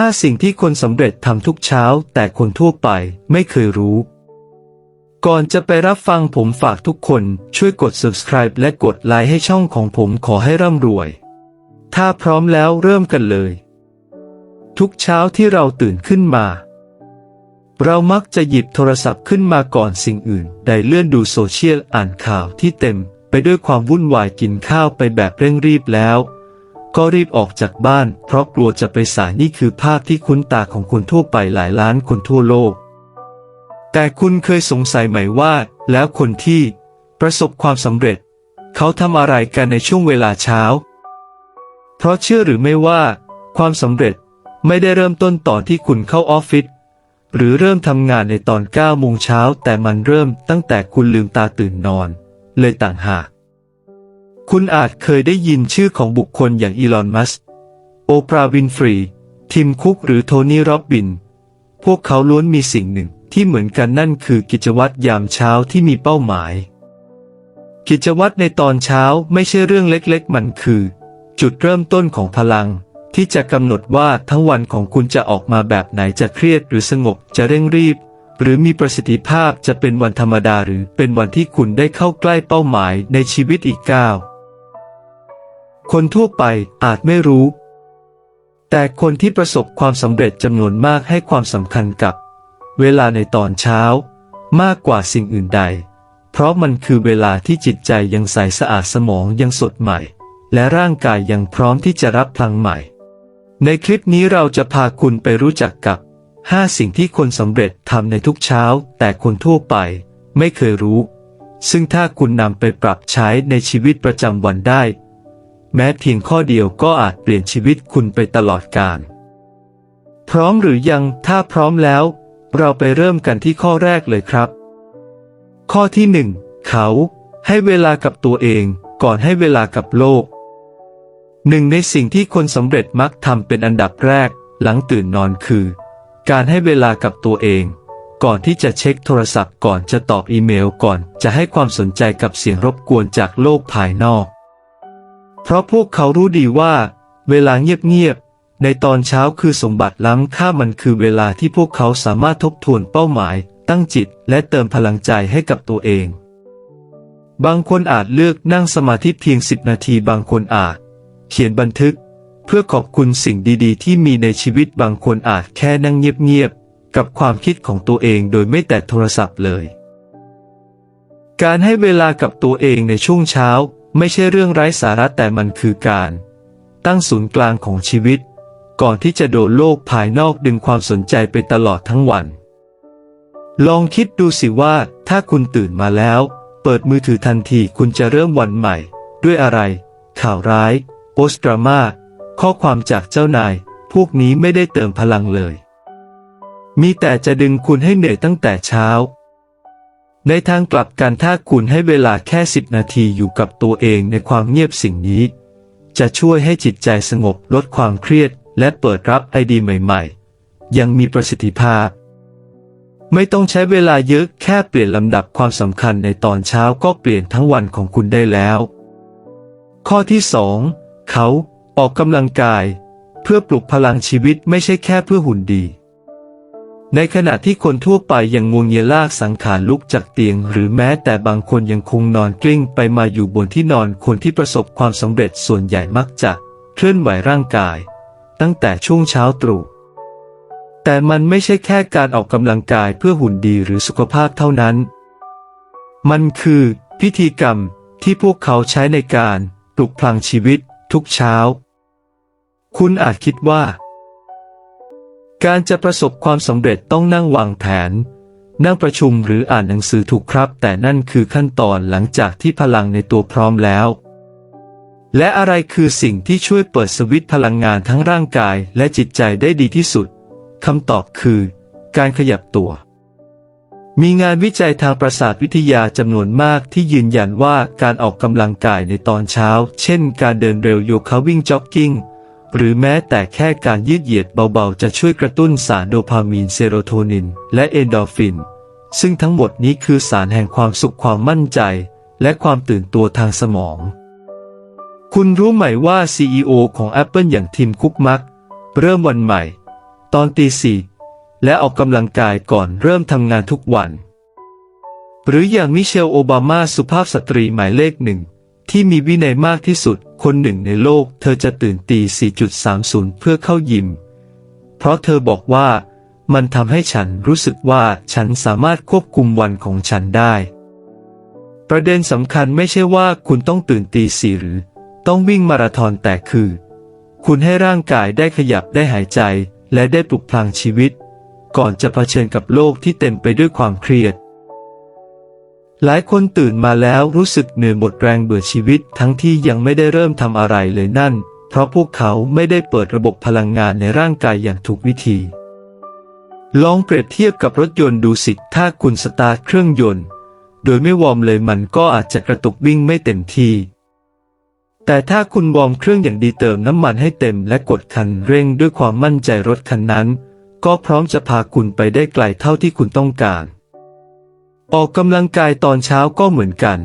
5 สิ่งที่คนสำเร็จทำทุกเช้า แต่คนทั่วไปไม่เคยรู้ ก่อนจะไปรับฟังผมฝากทุกคนช่วยกด subscribe และกดไลค์ให้ช่องของผมขอให้ร่ำรวย ถ้าพร้อมแล้วเริ่มกันเลย ทุกเช้าที่เราตื่นขึ้นมา เรามักจะหยิบโทรศัพท์ขึ้นมาก่อนสิ่งอื่นได้เลื่อนดูโซเชียลอ่านข่าวที่เต็ม ไปด้วยความวุ่นวายกินข้าวไปแบบเร่งรีบแล้ว ก็รีบออกจากบ้าน เพราะกลัวจะไปสายนี่คือภาพที่คุ้นตาของคนทั่วไปหลายล้านคนทั่วโลก แต่คุณเคยสงสัยไหมว่า แล้วคนที่ ประสบความสำเร็จ เขาทำอะไรกันในช่วงเวลาเช้า เพราะเชื่อหรือไม่ว่า ความสำเร็จไม่ได้เริ่มต้นตอนที่คุณเข้าออฟฟิศหรือเริ่มทำงานในตอน9โมงเช้าแต่มันเริ่มตั้งแต่คุณลืมตาตื่นนอน เลยต่างหาก คุณอาจเคยได้ยินชื่อของบุคคลอย่างอีลอน มัสก์โอปราห์วินฟรี ทิมคุก หรือโทนี่ร็อบบิน พวกเขาล้วนมีสิ่งหนึ่งที่เหมือนกันนั่นคือกิจวัตรยามเช้าที่มีเป้าหมาย กิจวัตรในตอนเช้าไม่ใช่เรื่องเล็กๆ มันคือ จุดเริ่มต้นของพลัง ที่จะกำหนดว่าทั้งวันของคุณจะออกมาแบบไหนจะเครียดหรือสงบจะเร่งรีบหรือมีประสิทธิภาพจะเป็นวันธรรมดาหรือเป็นวันที่คุณได้เข้าใกล้เป้าหมายในชีวิตอีกก้าว คนทั่วไปอาจไม่รู้ แต่คนที่ประสบความสำเร็จจำนวนมากให้ความสำคัญกับ เวลาในตอนเช้า มากกว่าสิ่งอื่นใด เพราะมันคือเวลาที่จิตใจยังใสสะอาดสมองยังสดใหม่ และร่างกายยังพร้อมที่จะรับพลังใหม่ ในคลิปนี้เราจะพาคุณไปรู้จักกับ 5 สิ่งที่คนสำเร็จทำในทุกเช้า แต่คนทั่วไปไม่เคยรู้ ซึ่งถ้าคุณนำไปปรับใช้ในชีวิตประจำวันได้ แม้เพียงข้อเดียวก็อาจเปลี่ยนชีวิตคุณไปตลอดกาลพร้อมหรือยังถ้าพร้อมแล้ว เราไปเริ่มกันที่ข้อแรกเลยครับ ข้อที่หนึ่งเขาให้เวลากับตัวเองก่อนให้เวลากับโลก หนึ่งในสิ่งที่คนสำเร็จมักทำเป็นอันดับแรกหลังตื่นนอนคือ การให้เวลากับตัวเอง ก่อนที่จะเช็คโทรศัพท์ก่อนจะตอบอีเมลก่อนจะให้ความสนใจกับเสียงรบกวนจากโลกภายนอก ราะพวกเขารู้ดีว่า เวลาเงียบๆในตอนเช้าคือสมบัติล้ำค่ามันคือเวลาที่พวกเขาสามารถทบทวนเป้าหมาย ตั้งจิต และเติมพลังใจให้กับตัวเอง บางคนอาจเลือกนั่งสมาธิเพียงสิบนาทีบางคนอาจ เขียนบันทึก เพื่อขอบคุณสิ่งดีๆ ที่มีในชีวิตบางคนอาจแค่นั่งเงียบๆกับความคิดของตัวเองโดยไม่แตะโทรศัพท์เลยการให้เวลากับตัวเองในช่วงเช้า ไม่ใช่เรื่องไร้สาระแต่มันคือการ ตั้งศูนย์กลางของชีวิต ก่อนที่จะโดนโลกภายนอกดึงความสนใจไปตลอดทั้งวัน ลองคิดดูสิว่า ถ้าคุณตื่นมาแล้ว เปิดมือถือทันทีคุณจะเริ่มวันใหม่ ด้วยอะไร ข่าวร้ายโปสตรามาข้อความจากเจ้านาย พวกนี้ไม่ได้เติมพลังเลย มีแต่จะดึงคุณให้เหนื่อยตั้งแต่เช้า ในทางกลับกันถ้าคุณให้เวลาแค่สิบนาทีอยู่กับตัวเองในความเงียบสิ่งนี้ จะช่วยให้จิตใจสงบลดความเครียด และเปิดรับไอเดียใหม่ ๆ ยังมีประสิทธิภาพ ไม่ต้องใช้เวลาเยอะแค่เปลี่ยนลำดับความสำคัญในตอนเช้าก็เปลี่ยนทั้งวันของคุณได้แล้ว ข้อที่สองเขาออกกำลังกาย เพื่อปลุกพลังชีวิตไม่ใช่แค่เพื่อหุ่นดี ในขณะที่คนทั่วไปยังงวงเงียลากสังขารลุกจากเตียง หรือแม้แต่บางคนยังคงนอนกลิ้งไปมาอยู่บนที่นอนคนที่ประสบความสำเร็จส่วนใหญ่มักจะเคลื่อนไหวร่างกาย ตั้งแต่ช่วงเช้าตรู่แต่มันไม่ใช่แค่การออกกำลังกายเพื่อหุ่นดีหรือสุขภาพเท่านั้น มันคือพิธีกรรมที่พวกเขาใช้ในการปลุกพลังชีวิตทุกเช้า คุณอาจคิดว่า การจะประสบความสำเร็จต้องนั่งวางแผน นั่งประชุมหรืออ่านหนังสือถูกครับ แต่นั่นคือขั้นตอนหลังจากที่พลังในตัวพร้อมแล้ว และอะไรคือสิ่งที่ช่วยเปิดสวิตช์พลังงานทั้งร่างกายและจิตใจได้ดีที่สุดคำตอบคือ การขยับตัว มีงานวิจัยทางประสาทวิทยาจำนวนมากที่ยืนยันว่าการออกกำลังกายในตอนเช้า เช่น การเดินเร็วโยคะวิ่งจ็อกกิ้ง หรือแม้แต่แค่การยืดเหยียดเบาๆ จะช่วยกระตุ้นสารโดพามีนเซโรโทนิน และเอนโดรฟิน ซึ่งทั้งหมดนี้คือสารแห่งความสุขความมั่นใจ และความตื่นตัวทางสมอง คุณรู้ไหมว่า CEO ของ Apple อย่างทิมคุกมัก เริ่มวันใหม่ ตอนตีสี่และออกกำลังกายก่อนเริ่มทำงานทุกวัน หรืออย่างมิเชลโอบามาสุภาพสตรีหมายเลขหนึ่งที่มีวินัยมากที่สุด คนหนึ่งในโลก เธอจะตื่นตี 4.30 เพื่อเข้ายิม เพราะเธอบอกว่า มันทำให้ฉันรู้สึกว่าฉันสามารถควบคุมวันของฉันได้ ประเด็นสำคัญไม่ใช่ว่าคุณต้องตื่นตีสี่หรือ ต้องวิ่งมาราธอนแต่คือ คุณให้ร่างกายได้ขยับได้หายใจ และได้ปลุกพลังชีวิต ก่อนจะเผชิญกับโลกที่เต็มไปด้วยความเครียด หลายคนตื่นมาแล้วรู้สึกเหนื่อยหมดแรงเบื่อชีวิตทั้งที่ยังไม่ได้เริ่มทำอะไรเลยนั่น เพราะพวกเขาไม่ได้เปิดระบบพลังงานในร่างกายอย่างถูกวิธี ลองเปรียบเทียบกับรถยนต์ดูสิถ้าคุณสตาร์ทเครื่องยนต์ โดยไม่วอร์มเลยมันก็อาจจะกระตุกวิ่งไม่เต็มที่ แต่ถ้าคุณวอร์มเครื่องอย่างดีเติมน้ำมันให้เต็มและกดคันเร่งด้วยความมั่นใจรถคันนั้น ก็พร้อมจะพาคุณไปได้ไกลเท่าที่คุณต้องการ ออกกำลังกายตอนเช้าก็เหมือนกัน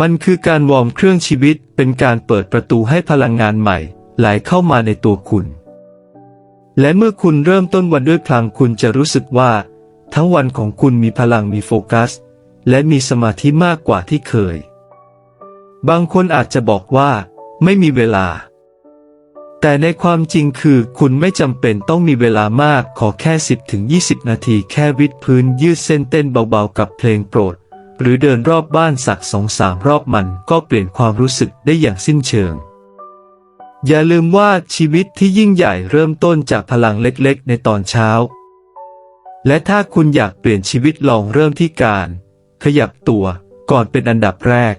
มันคือการวอร์มเครื่องชีวิตเป็นการเปิดประตูให้พลังงานใหม่ไหลเข้ามาในตัวคุณ และเมื่อคุณเริ่มต้นวันด้วยพลังคุณจะรู้สึกว่า ทั้งวันของคุณมีพลังมีโฟกัส และมีสมาธิมากกว่าที่เคย บางคนอาจจะบอกว่า ไม่มีเวลา แต่ในความจริงคือคุณไม่จำเป็นต้องมีเวลามากขอแค่ 10ถึง20 นาทีแค่วิดพื้นยืดเส้นเต้นเบาๆกับเพลงโปรด หรือเดินรอบบ้านสักสองสามรอบมันก็เปลี่ยนความรู้สึกได้อย่างสิ้นเชิง อย่าลืมว่าชีวิตที่ยิ่งใหญ่เริ่มต้นจากพลังเล็กๆ ในตอนเช้า และถ้าคุณอยากเปลี่ยนชีวิตลองเริ่มที่การ ขยับตัวก่อนเป็นอันดับแรก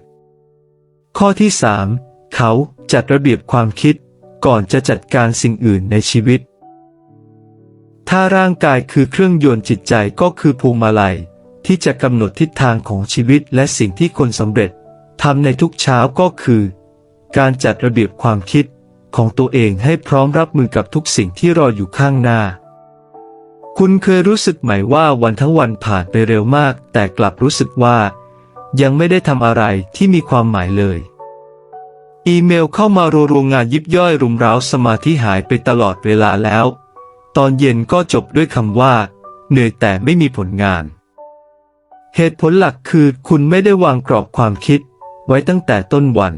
ข้อที่ 3 เขาจัดระเบียบความคิด ก่อนจะจัดการสิ่งอื่นในชีวิต ถ้าร่างกายคือเครื่องยนต์จิตใจก็คือพวงมาลัย ที่จะกำหนดทิศทางของชีวิตและสิ่งที่คนสำเร็จทำในทุกเช้าก็คือ การจัดระเบียบความคิดของตัวเองให้พร้อมรับมือกับทุกสิ่งที่รออยู่ข้างหน้า คุณเคยรู้สึกไหมว่าวันทั้งวันผ่านไปเร็วมาก แต่กลับรู้สึกว่า ยังไม่ได้ทำอะไรที่มีความหมายเลย อีเมลเข้ามารัวๆงานยิบย่อยรุมเร้าสมาธิหายไปตลอดเวลาแล้ว ตอนเย็นก็จบด้วยคำว่า เหนื่อยแต่ไม่มีผลงาน เหตุผลหลักคือคุณไม่ได้วางกรอบความคิด ไว้ตั้งแต่ต้นวัน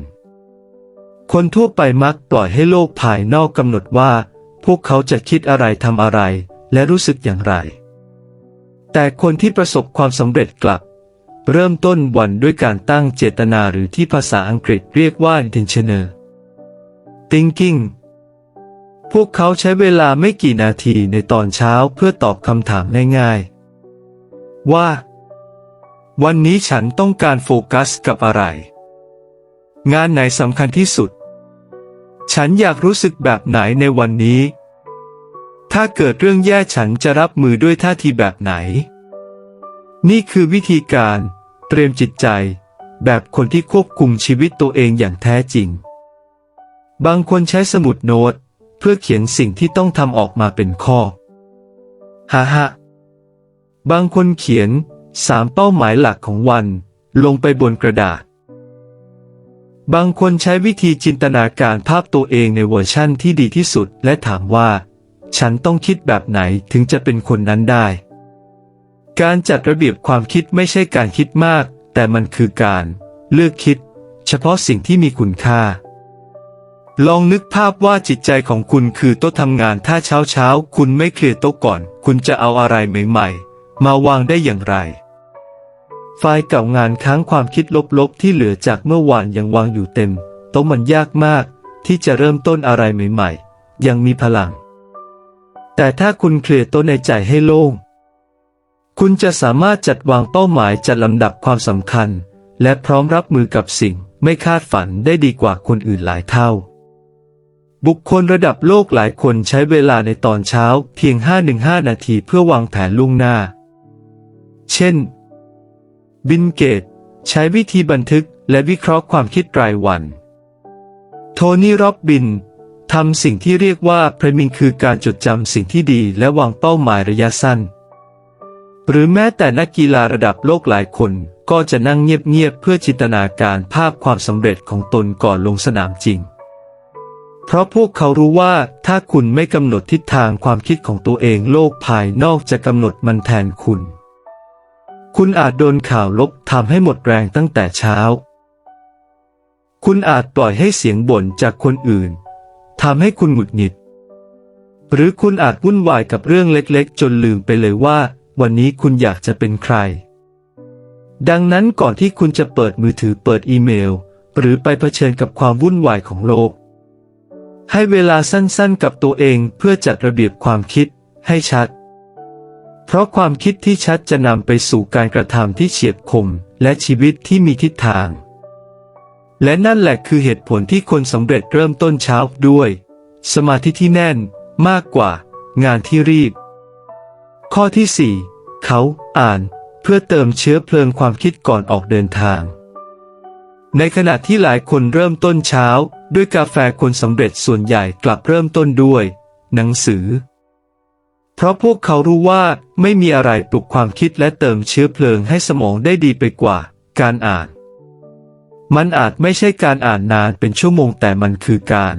คนทั่วไปมักปล่อยให้โลกภายนอกกำหนดว่า พวกเขาจะคิดอะไรทำอะไร และรู้สึกอย่างไร แต่คนที่ประสบความสำเร็จกลับ เริ่มต้นวันด้วยการตั้งเจตนาหรือที่ภาษาอังกฤษเรียกว่า intentional thinking พวกเขาใช้เวลาไม่กี่นาทีในตอนเช้าเพื่อตอบคำถามง่ายๆ ว่า วันนี้ฉันต้องการโฟกัสกับอะไร งานไหนสำคัญที่สุด ฉันอยากรู้สึกแบบไหนในวันนี้ ถ้าเกิดเรื่องแย่ฉันจะรับมือด้วยท่าทีแบบไหน นี่คือวิธีการ เตรียมจิตใจ แบบคนที่ควบคุมชีวิตตัวเองอย่างแท้จริง บางคนใช้สมุดโน้ต เพื่อเขียนสิ่งที่ต้องทำออกมาเป็นข้อฮ่าฮ่าบางคนเขียนสามเป้าหมายหลักของวัน ลงไปบนกระดาษ บางคนใช้วิธีจินตนาการภาพตัวเองในเวอร์ชั่นที่ดีที่สุด และถามว่า ฉันต้องคิดแบบไหนถึงจะเป็นคนนั้นได้ การจัดระเบียบความคิดไม่ใช่การคิดมาก แต่มันคือการ เลือกคิด เฉพาะสิ่งที่มีคุณค่า ลองนึกภาพว่าจิตใจของคุณคือโต๊ะทำงานถ้าเช้าเช้าๆคุณไม่เคลียร์โต๊ะก่อน คุณจะเอาอะไรใหม่ๆ มาวางได้อย่างไร ไฟล์เก่างานค้างความคิดลบๆ ที่เหลือจากเมื่อวานยังวางอยู่เต็ม โต๊ะมันยากมาก ที่จะเริ่มต้นอะไรใหม่ๆ ยังมีพลัง แต่ถ้าคุณเคลียร์โต๊ะในใจให้โล่ง คุณจะสามารถจัดวางเป้าหมายจัดลำดับความสำคัญ และพร้อมรับมือกับสิ่งไม่คาดฝันได้ดีกว่าคนอื่นหลายเท่า บุคคลระดับโลกหลายคนใช้เวลาในตอนเช้าเพียง 5-5 นาทีเพื่อวางแผนล่วงหน้า เช่น บินเกต ใช้วิธีบันทึกและวิเคราะห์ความคิดรายวัน โทนี่ร็อบบินทำสิ่งที่เรียกว่าพรมิงคือการจดจำสิ่งที่ดีและวางเป้าหมายระยะสั้น หรือแม้แต่นักกีฬาระดับโลกหลายคนก็จะนั่งเงียบๆเพื่อจินตนาการภาพความสำเร็จของตนก่อนลงสนามจริง เพราะพวกเขารู้ว่าถ้าคุณไม่กำหนดทิศทางความคิดของตัวเองโลกภายนอกจะกำหนดมันแทนคุณ คุณอาจโดนข่าวลบทำให้หมดแรงตั้งแต่เช้า คุณอาจปล่อยให้เสียงบ่นจากคนอื่นทำให้คุณหงุดหงิด หรือคุณอาจวุ่นวายกับเรื่องเล็กๆ จนลืมไปเลยว่า วันนี้คุณอยากจะเป็นใคร ดังนั้นก่อนที่คุณจะเปิดมือถือเปิดอีเมล หรือไปเผชิญกับความวุ่นวายของโลก ให้เวลาสั้นๆกับตัวเองเพื่อจัดระเบียบความคิดให้ชัด เพราะความคิดที่ชัดจะนำไปสู่การกระทำที่เฉียบคม และชีวิตที่มีทิศทาง และนั่นแหละคือเหตุผลที่คนสำเร็จเริ่มต้นเช้าด้วย สมาธิที่แน่นมากกว่า งานที่รีบ ข้อที่ 4 เขาอ่านเพื่อเติมเชื้อเพลิงความคิดก่อนออกเดินทาง ในขณะที่หลายคนเริ่มต้นเช้า ด้วยกาแฟคนสำเร็จส่วนใหญ่กลับเริ่มต้นด้วย หนังสือ เพราะพวกเขารู้ว่าไม่มีอะไรปลุกความคิดและเติมเชื้อเพลิงให้สมองได้ดีไปกว่า การอ่าน มันอาจไม่ใช่การอ่านนานเป็นชั่วโมงแต่มันคือการ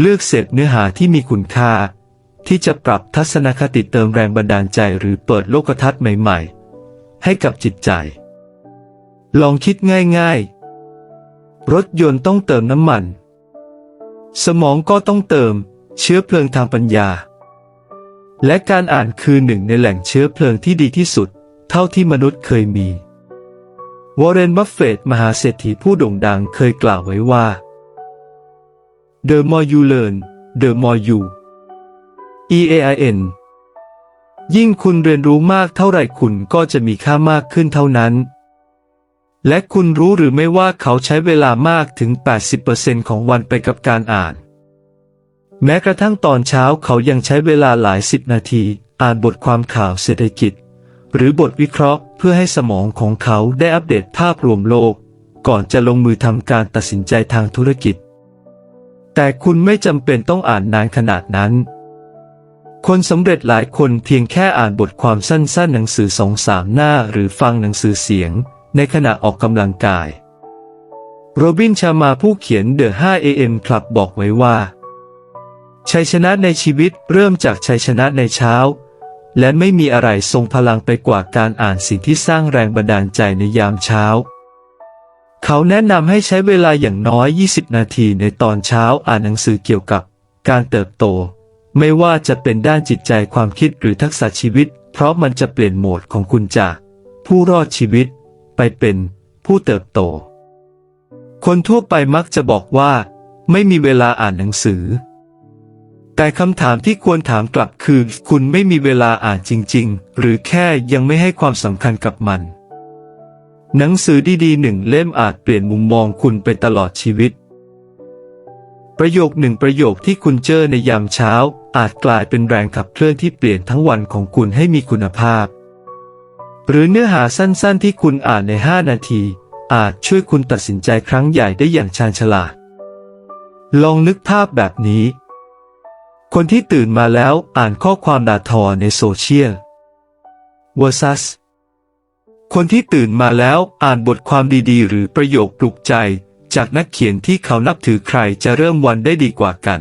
เลือกเสพเนื้อหาที่มีคุณค่า ที่จะปรับทัศนคติเติมแรงบันดาลใจหรือเปิดโลกทัศน์ใหม่ ๆ ให้กับจิตใจ ลองคิดง่าย ๆ รถยนต์ต้องเติมน้ำมัน สมองก็ต้องเติมเชื้อเพลิงทางปัญญา และการอ่านคือหนึ่งในแหล่งเชื้อเพลิงที่ดีที่สุด เท่าที่มนุษย์เคยมี วอร์เรน บัฟเฟตต์มหาเศรษฐีผู้โด่งดังเคยกล่าวไว้ว่า The more you learn the more you E A I N ยิ่งคุณเรียนรู้มากเท่าไหร่คุณก็จะมีค่ามากขึ้นเท่านั้น และคุณรู้หรือไม่ว่าเขาใช้เวลามากถึง 80%ของวันไปกับการอ่าน แม้กระทั่งตอนเช้าเขายังใช้เวลาหลายสิบนาที อ่านบทความข่าวเศรษฐกิจ หรือบทวิเคราะห์เพื่อให้สมองของเขาได้อัปเดตภาพรวมโลก ก่อนจะลงมือทำการตัดสินใจทางธุรกิจ แต่คุณไม่จำเป็นต้องอ่านนานขนาดนั้น คนสำเร็จหลายคนเพียงแค่อ่านบทความสั้นๆ หนังสือสองสามหน้าหรือฟังหนังสือเสียง ในขณะออกกำลังกาย โรบินชามาผู้เขียน The 5 AM Club บอกไว้ว่า ชัยชนะในชีวิตเริ่มจากชัยชนะในเช้า และไม่มีอะไรทรงพลังไปกว่าการอ่านสิ่งที่สร้างแรงบันดาลใจในยามเช้า เขาแนะนำให้ใช้เวลาอย่างน้อย 20 นาทีในตอนเช้าอ่านหนังสือเกี่ยวกับ การเติบโต ไม่ว่าจะเป็นด้านจิตใจความคิดหรือทักษะชีวิต เพราะมันจะเปลี่ยนโหมดของคุณจากผู้รอดชีวิต ไปเป็นผู้เติบโต คนทั่วไปมักจะบอกว่า ไม่มีเวลาอ่านหนังสือ แต่คำถามที่ควรถามกลับคือ คุณไม่มีเวลาอ่านจริง ๆ หรือแค่ยังไม่ให้ความสำคัญกับมัน หนังสือดีๆหนึ่งเล่มอาจเปลี่ยนมุมมองคุณไปตลอดชีวิตประโยคหนึ่งประโยคที่คุณเจอในยามเช้าอาจกลายเป็นแรงขับเคลื่อนที่เปลี่ยนทั้งวันของคุณให้มีคุณภาพ หรือเนื้อหาสั้นๆ ที่คุณอ่านใน 5 นาที อาจช่วยคุณตัดสินใจครั้งใหญ่ได้อย่างชาญฉลาด ลองนึกภาพแบบนี้ คนที่ตื่นมาแล้วอ่านข้อความด่าทอในโซเชียล versus คนที่ตื่นมาแล้วอ่านบทความดีๆ หรือประโยคปลุกใจ จากนักเขียนที่เขานับถือใครจะเริ่มวันได้ดีกว่ากัน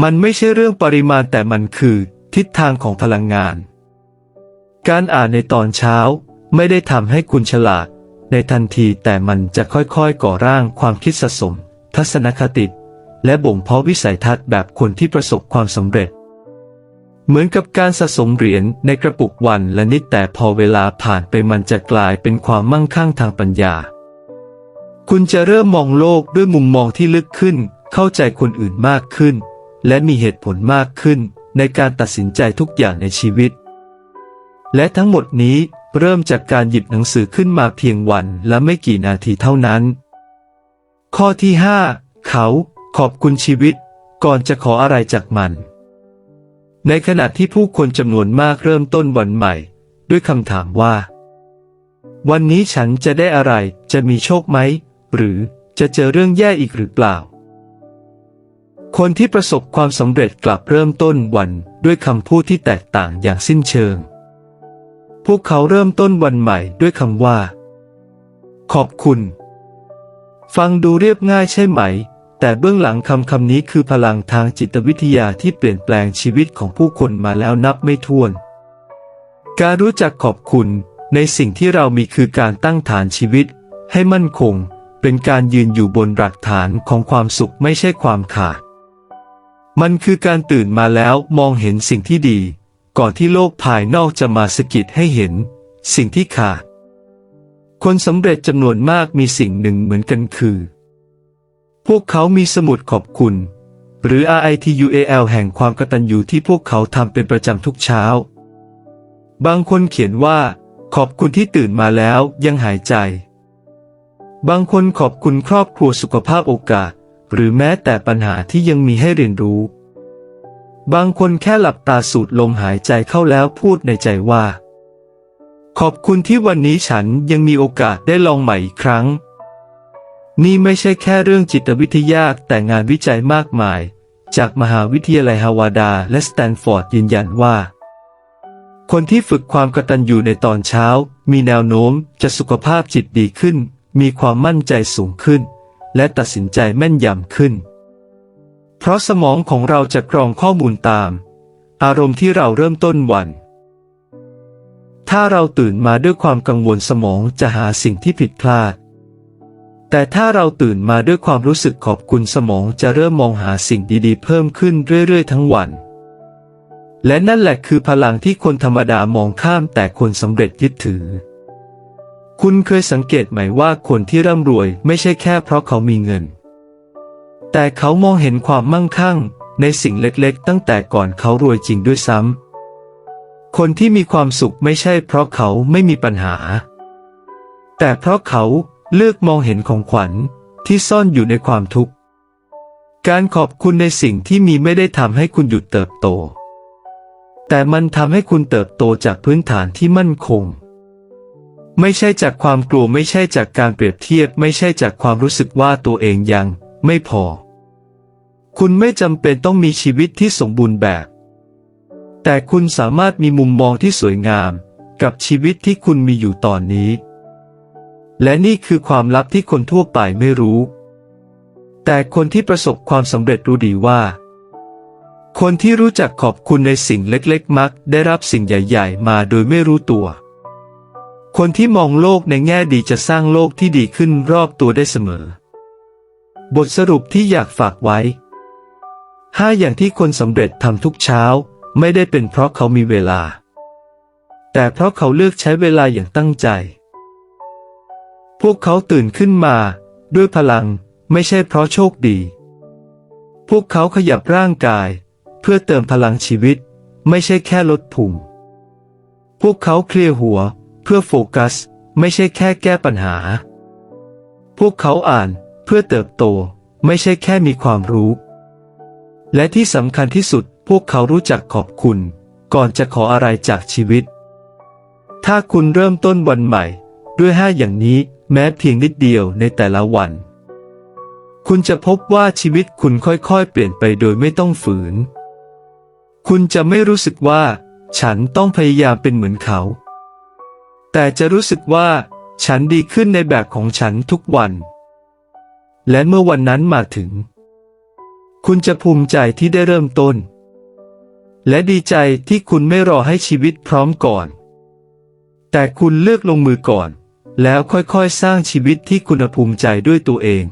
มันไม่ใช่เรื่องปริมาณแต่มันคือ ทิศทางของพลังงาน การอ่านในตอนเช้าไม่ได้ทำให้คุณฉลาด ในทันทีแต่มันจะค่อยๆ ก่อร่างความคิดสะสม ทัศนคติ และบ่มเพาะวิสัยทัศน์แบบคนที่ประสบความสำเร็จ เหมือนกับการสะสมเหรียญในกระปุกวันละนิดแต่พอเวลาผ่านไปมันจะกลายเป็นความมั่งคั่งทางปัญญา คุณจะเริ่มมองโลกด้วยมุมมองที่ลึกขึ้น เข้าใจคนอื่นมากขึ้น และมีเหตุผลมากขึ้นในการตัดสินใจทุกอย่างในชีวิต และทั้งหมดนี้เริ่มจากการหยิบหนังสือขึ้นมาเพียงวันละไม่กี่นาทีเท่านั้น ข้อที่ 5 เขาขอบคุณชีวิต ก่อนจะขออะไรจากมัน ในขณะที่ผู้คนจำนวนมากเริ่มต้นวันใหม่ ด้วยคำถามว่า วันนี้ฉันจะได้อะไร จะมีโชคไหม หรือจะเจอเรื่องแย่อีกหรือเปล่า คนที่ประสบความสำเร็จกลับเริ่มต้นวันด้วยคำพูดที่แตกต่างอย่างสิ้นเชิง พวกเขาเริ่มต้นวันใหม่ด้วยคำว่า ขอบคุณ ฟังดูเรียบง่ายใช่ไหม แต่เบื้องหลังคำคำนี้คือพลังทางจิตวิทยาที่เปลี่ยนแปลงชีวิตของผู้คนมาแล้วนับไม่ถ้วน การรู้จักขอบคุณในสิ่งที่เรามีคือการตั้งฐานชีวิต ให้มั่นคง เป็นการยืนอยู่บนหลักฐานของความสุขไม่ใช่ความขาด มันคือการตื่นมาแล้วมองเห็นสิ่งที่ดี ก่อนที่โลกภายนอกจะมาสะกิดให้เห็น สิ่งที่ขาด คนสำเร็จจำนวนมากมีสิ่งหนึ่งเหมือนกันคือ พวกเขามีสมุดขอบคุณ หรือ RITUAL แห่งความกตัญญูที่พวกเขาทำเป็นประจำทุกเช้า บางคนเขียนว่า ขอบคุณที่ตื่นมาแล้วยังหายใจ บางคนขอบคุณครอบครัวสุขภาพโอกาส หรือแม้แต่ปัญหาที่ยังมีให้เรียนรู้ บางคนแค่หลับตาสูดลมหายใจเข้าแล้วพูดในใจว่า ขอบคุณที่วันนี้ฉันยังมีโอกาสได้ลองใหม่อีกครั้ง นี่ไม่ใช่แค่เรื่องจิตวิทยาแต่งานวิจัยมากมาย จากมหาวิทยาลัยฮาวาดาและสแตนฟอร์ดยืนยันว่าคนที่ฝึกความกตัญญูในตอนเช้า มีแนวโน้มจะสุขภาพจิตดีขึ้น มีความมั่นใจสูงขึ้น และตัดสินใจแม่นยำขึ้น เพราะสมองของเราจะกรองข้อมูลตาม อารมณ์ที่เราเริ่มต้นวัน ถ้าเราตื่นมาด้วยความกังวลสมองจะหาสิ่งที่ผิดพลาด แต่ถ้าเราตื่นมาด้วยความรู้สึกขอบคุณสมองจะเริ่มมองหาสิ่งดีๆ เพิ่มขึ้นเรื่อยๆ ทั้งวัน และนั่นแหละคือพลังที่คนธรรมดามองข้ามแต่คนสำเร็จยึดถือ คุณเคยสังเกตไหมว่าคนที่ร่ำรวยไม่ใช่แค่เพราะเขามีเงิน แต่เขามองเห็นความมั่งคั่งในสิ่งเล็กๆ ตั้งแต่ก่อนเขารวยจริงด้วยซ้ำ คนที่มีความสุขไม่ใช่เพราะเขาไม่มีปัญหา แต่เพราะเขาเลือกมองเห็นของขวัญที่ซ่อนอยู่ในความทุกข์ การขอบคุณในสิ่งที่มีไม่ได้ทำให้คุณหยุดเติบโต แต่มันทำให้คุณเติบโตจากพื้นฐานที่มั่นคง ไม่ใช่จากความกลัวไม่ใช่จากการเปรียบเทียบ ไม่ใช่จากความรู้สึกว่าตัวเองยังไม่พอ คุณไม่จำเป็นต้องมีชีวิตที่สมบูรณ์แบบ แต่คุณสามารถมีมุมมองที่สวยงาม กับชีวิตที่คุณมีอยู่ตอนนี้ และนี่คือความลับที่คนทั่วไปไม่รู้ แต่คนที่ประสบความสำเร็จรู้ดีว่า คนที่รู้จักขอบคุณในสิ่งเล็กๆ มัก ได้รับสิ่งใหญ่ ๆ มาโดยไม่รู้ตัว คนที่มองโลกในแง่ดีจะสร้างโลกที่ดีขึ้นรอบตัวได้เสมอ บทสรุปที่อยากฝากไว้ห้าอย่างที่คนสำเร็จทำทุกเช้า ไม่ได้เป็นเพราะเขามีเวลา แต่เพราะเขาเลือกใช้เวลาอย่างตั้งใจ พวกเขาตื่นขึ้นมา ด้วยพลังไม่ใช่เพราะโชคดี พวกเขาขยับร่างกาย เพื่อเติมพลังชีวิต ไม่ใช่แค่ลดพุงพวกเขาเคลียร์หัว เพื่อโฟกัส ไม่ใช่แค่แก้ปัญหา พวกเขาอ่านเพื่อเติบโต ไม่ใช่แค่มีความรู้ และที่สำคัญที่สุดพวกเขารู้จักขอบคุณ ก่อนจะขออะไรจากชีวิต ถ้าคุณเริ่มต้นวันใหม่ ด้วยห้าอย่างนี้แม้เพียงนิดเดียวในแต่ละวัน คุณจะพบว่าชีวิตคุณค่อยๆ เปลี่ยนไปโดยไม่ต้องฝืน คุณจะไม่รู้สึกว่า ฉันต้องพยายามเป็นเหมือนเขา แต่จะรู้สึกว่าฉันดีขึ้นในแบบของฉันทุกวัน และเมื่อวันนั้นมาถึง คุณจะภูมิใจที่ได้เริ่มต้น และดีใจที่คุณไม่รอให้ชีวิตพร้อมก่อน แต่คุณเลือกลงมือก่อน แล้วค่อยๆสร้างชีวิตที่คุณภูมิใจด้วยตัวเอง